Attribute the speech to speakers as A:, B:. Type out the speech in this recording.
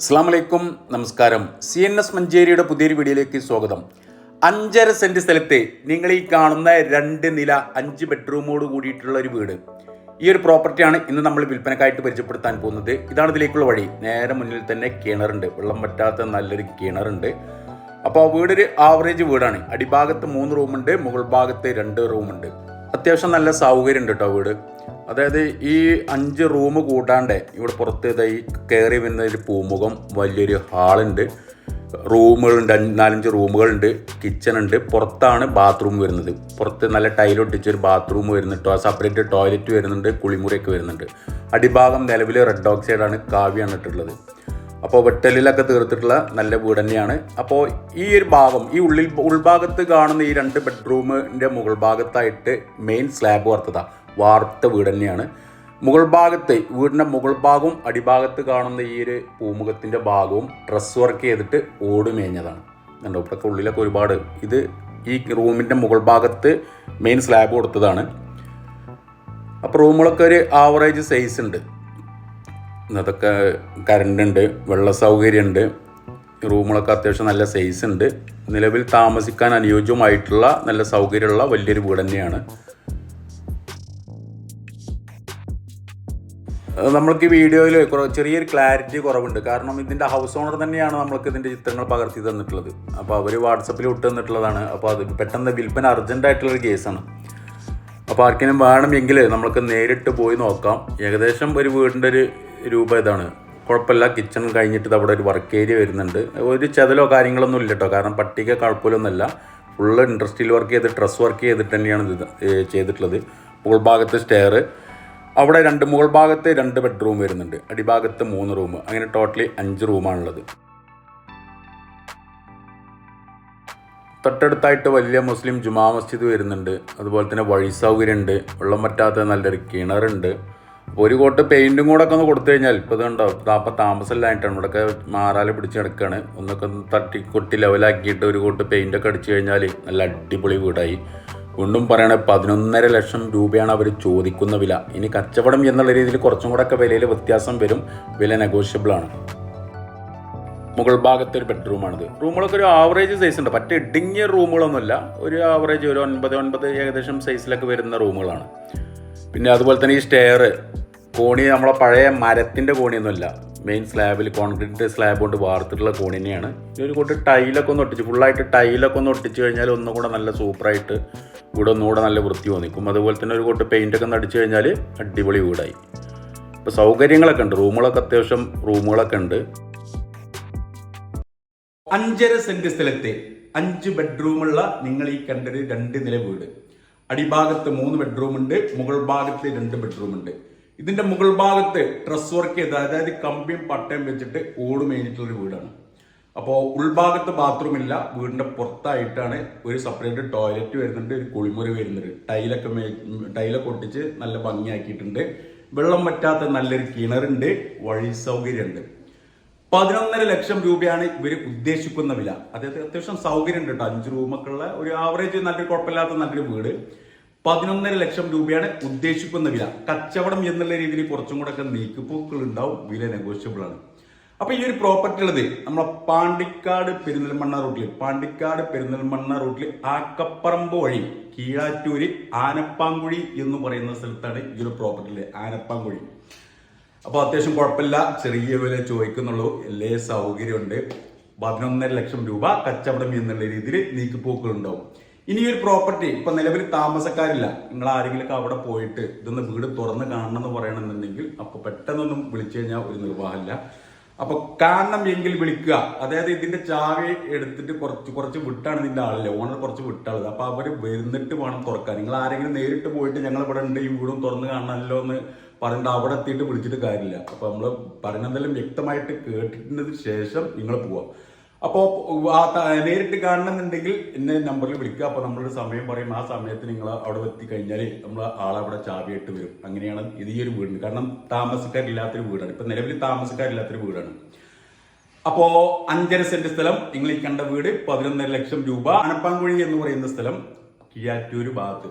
A: അസ്സാം വലൈക്കും നമസ്കാരം. സി എൻ എസ് മഞ്ചേരിയുടെ പുതിയൊരു വീഡിയോയിലേക്ക് സ്വാഗതം. അഞ്ചര സെന്റ് സ്ഥലത്തെ നിങ്ങൾ ഈ കാണുന്ന രണ്ട് നില അഞ്ച് ബെഡ്റൂമോട് കൂടിയിട്ടുള്ള ഒരു വീട്. ഈ ഒരു പ്രോപ്പർട്ടിയാണ് ഇന്ന് നമ്മൾ വിൽപ്പനക്കായിട്ട് പരിചയപ്പെടുത്താൻ പോകുന്നത്. ഇതാണ് ഇതിലേക്കുള്ള വഴി. നേരെ മുന്നിൽ തന്നെ കിണറുണ്ട് വെള്ളം പറ്റാത്ത നല്ലൊരു കിണറുണ്ട് അപ്പോൾ ആ വീടൊരു ആവറേജ് വീടാണ്. അടിഭാഗത്ത് മൂന്ന് റൂമുണ്ട്. മുകൾ ഭാഗത്ത് രണ്ട് റൂമുണ്ട്. അത്യാവശ്യം നല്ല സൗകര്യം ഉണ്ട് കേട്ടോ വീട്. അതായത് ഈ അഞ്ച് റൂം കൂടാണ്ട് ഇവിടെ പുറത്ത് ഈ കയറി വരുന്ന ഒരു പൂമുഖം വലിയൊരു ഹാളുണ്ട്. റൂമുകളുണ്ട് നാലഞ്ച് റൂമുകളുണ്ട് കിച്ചൺ ഉണ്ട് പുറത്താണ് ബാത്റൂം വരുന്നത്. പുറത്ത് നല്ല ടൈലൊട്ടിച്ചൊരു ബാത്റൂം വരുന്നുണ്ട് സെപ്പറേറ്റ് ടോയ്ലറ്റ് വരുന്നുണ്ട് കുളിമുറിയൊക്കെ വരുന്നുണ്ട്. അടിഭാഗം നിലവിൽ റെഡ് ഓക്സൈഡാണ് കാവ്യാണ് ഇട്ടിട്ടുള്ളത് അപ്പോൾ വെട്ടലിലൊക്കെ തീർത്തിട്ടുള്ള നല്ല വീട് തന്നെയാണ്. അപ്പോൾ ഈ ഒരു ഭാഗം ഈ ഉള്ളിൽ ഉൾഭാഗത്ത് കാണുന്ന ഈ രണ്ട് ബെഡ്റൂമിന്റെ മുകൾ ഭാഗത്തായിട്ട് മെയിൻ സ്ലാബ് വർത്തത വാർത്ത വീട് തന്നെയാണ്. മുകൾ ഭാഗത്ത് വീടിന്റെ മുകൾ ഭാഗവും അടിഭാഗത്ത് കാണുന്ന ഈ ഒരു പൂമുഖത്തിന്റെ ഭാഗവും ഡ്രസ് വർക്ക് ചെയ്തിട്ട് ഓട് മേഞ്ഞതാണ്. കണ്ടോ ഇവിടുത്തെ ഉള്ളിലൊക്കെ ഒരുപാട്. ഇത് ഈ റൂമിന്റെ മുകൾ ഭാഗത്ത് മെയിൻ സ്ലാബ് കൊടുത്തതാണ്. അപ്പോൾ റൂമുകളൊക്കെ ഒരു ആവറേജ് സൈസ് ഉണ്ട്. അതൊക്കെ കറണ്ട് ഉണ്ട് വെള്ള സൗകര്യമുണ്ട് റൂമുകളൊക്കെ അത്യാവശ്യം നല്ല സൈസ് ഉണ്ട്. നിലവിൽ താമസിക്കാൻ അനുയോജ്യമായിട്ടുള്ള നല്ല സൗകര്യമുള്ള വലിയൊരു വീട് തന്നെയാണ്. നമ്മൾക്ക് ഈ വീഡിയോയിൽ ചെറിയൊരു ക്ലാരിറ്റി കുറവുണ്ട്. കാരണം ഇതിന്റെ ഹൗസ് ഓണർ തന്നെയാണ് നമ്മൾക്ക് ഇതിന്റെ ചിത്രങ്ങൾ പകർത്തി തന്നിട്ടുള്ളത്. അപ്പോൾ അവർ വാട്സപ്പിൽ വിട്ട് തന്നിട്ടുള്ളതാണ്. അപ്പോൾ അത് പെട്ടെന്ന് വിൽപ്പന അർജന്റായിട്ടുള്ളൊരു കേസാണ് അപ്പോൾ ആർക്കെങ്കിലും വേണമെങ്കിൽ നമ്മൾക്ക് നേരിട്ട് പോയി നോക്കാം. ഏകദേശം ഒരു വീടിന്റെ ഒരു രൂപ ഇതാണ്. കുഴപ്പമില്ല കിച്ചൺ കഴിഞ്ഞിട്ട് അവിടെ ഒരു വർക്ക് ഏരിയ വരുന്നുണ്ട്. ഒരു ചെതലോ കാര്യങ്ങളൊന്നും ഇല്ല കേട്ടോ കാരണം പട്ടിക കുഴപ്പമൊന്നുമല്ല ഫുൾ ഇൻഡസ്ട്രിയിൽ വർക്ക് ചെയ്ത് ഡ്രസ് വർക്ക് ചെയ്തിട്ട് തന്നെയാണ് ഇത് ചെയ്തിട്ടുള്ളത്. മുകൾ ഭാഗത്ത് സ്റ്റെയർ അവിടെ രണ്ട് മുകൾ ഭാഗത്ത് രണ്ട് ബെഡ്റൂം വരുന്നുണ്ട്. അടിഭാഗത്ത് മൂന്ന് റൂം അങ്ങനെ ടോട്ടലി അഞ്ച് റൂമാണുള്ളത് തൊട്ടടുത്തായിട്ട് വലിയ മുസ്ലിം ജുമാ മസ്ജിദ് വരുന്നുണ്ട്. അതുപോലെ തന്നെ വഴി സൗകര്യമുണ്ട്. വെള്ളം പറ്റാത്ത നല്ലൊരു കിണറുണ്ട്. ഒരു കോട്ട് പെയിന്റും കൂടെ ഒക്കെ ഒന്ന് കൊടുത്തു കഴിഞ്ഞാൽ ഇപ്പോൾ ഇതുണ്ടോ അപ്പം താമസമില്ലായിട്ടാണ് ഇവിടെയൊക്കെ മാറാൽ പിടിച്ച് കിടക്കുകയാണ് ഒന്നൊക്കെ ഒന്ന് തട്ടി കൊട്ടി ലെവലാക്കിയിട്ട് ഒരു കോട്ട് പെയിന്റൊക്കെ അടിച്ചു കഴിഞ്ഞാൽ നല്ല അടിപൊളി വീടായി. വീണ്ടും പറയണേ പതിനൊന്നര ലക്ഷം രൂപയാണ് അവർ ചോദിക്കുന്ന വില. ഇനി കച്ചവടം എന്നുള്ള രീതിയിൽ കുറച്ചും കൂടെ ഒക്കെ വിലയിൽ വ്യത്യാസം വരും. വില നെഗോഷ്യബിൾ ആണ്. മുകൾ ഭാഗത്തെ ഒരു ബെഡ്റൂമാണിത് റൂമുകളൊക്കെ ഒരു ആവറേജ് സൈസ് ഉണ്ട്. പറ്റ ഇടുങ്ങിയ റൂമുകളൊന്നുമില്ല. ഒരു ആവറേജ് ഒരു ഒൻപത് ഒൻപത് ഏകദേശം സൈസിലൊക്കെ വരുന്ന റൂമുകളാണ്. പിന്നെ അതുപോലെ തന്നെ ഈ സ്റ്റെയർ കോണി നമ്മളെ പഴയ മരത്തിന്റെ കോണിയൊന്നുമല്ല. മെയിൻ സ്ലാബിൽ കോൺക്രീറ്റ് സ്ലാബ് കൊണ്ട് വാർത്തിട്ടുള്ള കോണി തന്നെയാണ്. ഒരു കൂട്ട് ടൈലൊക്കെ ഒന്ന് ഒട്ടിച്ച് ഫുള്ളായിട്ട് ടൈലൊക്കെ ഒന്ന് ഒട്ടിച്ച് കഴിഞ്ഞാൽ ഒന്നും കൂടെ നല്ല സൂപ്പറായിട്ട് വീട് ഒന്നുകൂടെ നല്ല വൃത്തി തോന്നിക്കും അതുപോലെ തന്നെ ഒരു കൂട്ട് പെയിന്റൊക്കെ ഒന്ന് അടിച്ച് കഴിഞ്ഞാൽ അടിപൊളി വീടായി. ഇപ്പോൾ സൗകര്യങ്ങളൊക്കെ ഉണ്ട്. റൂമുകളൊക്കെ അത്യാവശ്യം റൂമുകളൊക്കെ ഉണ്ട്. അഞ്ചര സെന്റ് സ്ഥലത്തെ അഞ്ച് ബെഡ്റൂമുള്ള നിങ്ങൾ ഈ കണ്ടൊരു രണ്ട് നില വീട്. അടിഭാഗത്ത് മൂന്ന് ബെഡ്റൂമുണ്ട് മുകൾ ഭാഗത്ത് രണ്ട് ബെഡ്റൂം ഉണ്ട്. ഇതിന്റെ മുകൾ ഭാഗത്ത് ഡ്രസ് വർക്ക് ചെയ്ത് അതായത് കമ്പിയും പട്ടയും വെച്ചിട്ട് ഓട് മേഞ്ഞിട്ടുള്ള ഒരു വീടാണ്. അപ്പോൾ ഉൾഭാഗത്ത് ബാത്റൂം ഇല്ല വീടിന്റെ പുറത്തായിട്ടാണ് ഒരു സെപ്പറേറ്റ് ടോയ്ലറ്റ് വരുന്നുണ്ട് ഒരു കുളിമുറി വരുന്നുണ്ട്. ടൈലൊക്കെ മേ ടൈലൊക്കെ ഒട്ടിച്ച് നല്ല ഭംഗിയാക്കിയിട്ടുണ്ട്. വെള്ളം പറ്റാത്ത നല്ലൊരു കിണറുണ്ട് വഴി സൗകര്യമുണ്ട്. പതിനൊന്നര ലക്ഷം രൂപയാണ് ഇവർ ഉദ്ദേശിക്കുന്ന വില. അതായത് അത്യാവശ്യം സൗകര്യം ഉണ്ട് കേട്ടോ. അഞ്ച് റൂമൊക്കെ ഉള്ള ഒരു ആവറേജ് നല്ലൊരു കുഴപ്പമില്ലാത്ത നല്ലൊരു വീട്. പതിനൊന്നര ലക്ഷം രൂപയാണ് ഉദ്ദേശിക്കുന്ന വില. കച്ചവടം എന്നുള്ള രീതിയിൽ കുറച്ചും കൂടെ ഒക്കെ നീക്കുപോക്കൾ ഉണ്ടാവും വില നെഗോഷ്യബിൾ ആണ്. അപ്പൊ ഈ ഒരു പ്രോപ്പർട്ടി ഉള്ളത് നമ്മളെ പാണ്ടിക്കാട് പെരിന്തൽമണ്ണ റൂട്ടിൽ പാണ്ടിക്കാട് പെരിന്തൽമണ്ണ റൂട്ടിൽ ആക്കപ്പറമ്പ് വഴി കീഴാറ്റൂര് ആനപ്പാങ്കുഴി എന്ന് പറയുന്ന സ്ഥലത്താണ് ഈ ഒരു പ്രോപ്പർട്ടി ഉള്ളത് ആനപ്പാങ്കുഴി. അപ്പോൾ അത്യാവശ്യം കുഴപ്പമില്ല. ചെറിയ വില ചോദിക്കുന്നുള്ളൂ. എല്ലാ സൗകര്യമുണ്ട്. പതിനൊന്നര ലക്ഷം രൂപ കച്ചവടം എന്നുള്ള രീതിയിൽ നീക്കുപോക്കുകളുണ്ടാവും. ഇനി ഒരു പ്രോപ്പർട്ടി ഇപ്പൊ നിലവിൽ താമസക്കാരില്ല. നിങ്ങൾ ആരെങ്കിലും അവിടെ പോയിട്ട് ഇതൊന്ന് വീട് തുറന്ന് കാണണം എന്ന് പറയണമെന്നുണ്ടെങ്കിൽ അപ്പൊ പെട്ടെന്നൊന്നും വിളിച്ചു കഴിഞ്ഞാൽ ഒരു നിർവാഹമില്ല. അപ്പൊ കാണണം എങ്കിൽ വിളിക്കുക. അതായത് ഇതിന്റെ ചാവി എടുത്തിട്ട് കുറച്ച് കുറച്ച് വിട്ടാണ് ഇതിന്റെ ആളില്ല? ഓണർ കുറച്ച് വിട്ടാളത്. അപ്പൊ അവർ വരുന്നിട്ട് വേണം തുറക്കാൻ. നിങ്ങൾ ആരെങ്കിലും നേരിട്ട് പോയിട്ട് ഞങ്ങൾ ഇവിടെ ഉണ്ട് ഈ വീടും തുറന്ന് കാണണമല്ലോ എന്ന് പറഞ്ഞിട്ട് അവിടെ എത്തിയിട്ട് വിളിച്ചിട്ട് കാര്യമില്ല. അപ്പൊ നമ്മൾ പറഞ്ഞതെല്ലാം വ്യക്തമായിട്ട് കേട്ടിട്ടതിന് ശേഷം നിങ്ങൾ പോവാം. അപ്പോൾ നേരിട്ട് കാണണമെന്നുണ്ടെങ്കിൽ എന്നെ നമ്പറിൽ വിളിക്കുക. അപ്പോൾ നമ്മളൊരു സമയം പറയും ആ സമയത്ത് നിങ്ങൾ അവിടെ എത്തി കഴിഞ്ഞാൽ നമ്മൾ ആളവിടെ ചാവിയിട്ട് വരും. അങ്ങനെയാണ് ഇത് ഈ ഒരു വീടിന്. കാരണം താമസക്കാരില്ലാത്തൊരു വീടാണ്. ഇപ്പം നിലവിൽ താമസക്കാരില്ലാത്തൊരു വീടാണ്. അപ്പോ അഞ്ചര സെന്റ് സ്ഥലം നിങ്ങൾ ഈ കണ്ട വീട് പതിനൊന്നര ലക്ഷം രൂപ. അനപ്പാങ്കുഴി എന്ന് പറയുന്ന സ്ഥലം കിയാറ്റൂര് ഭാഗത്ത്.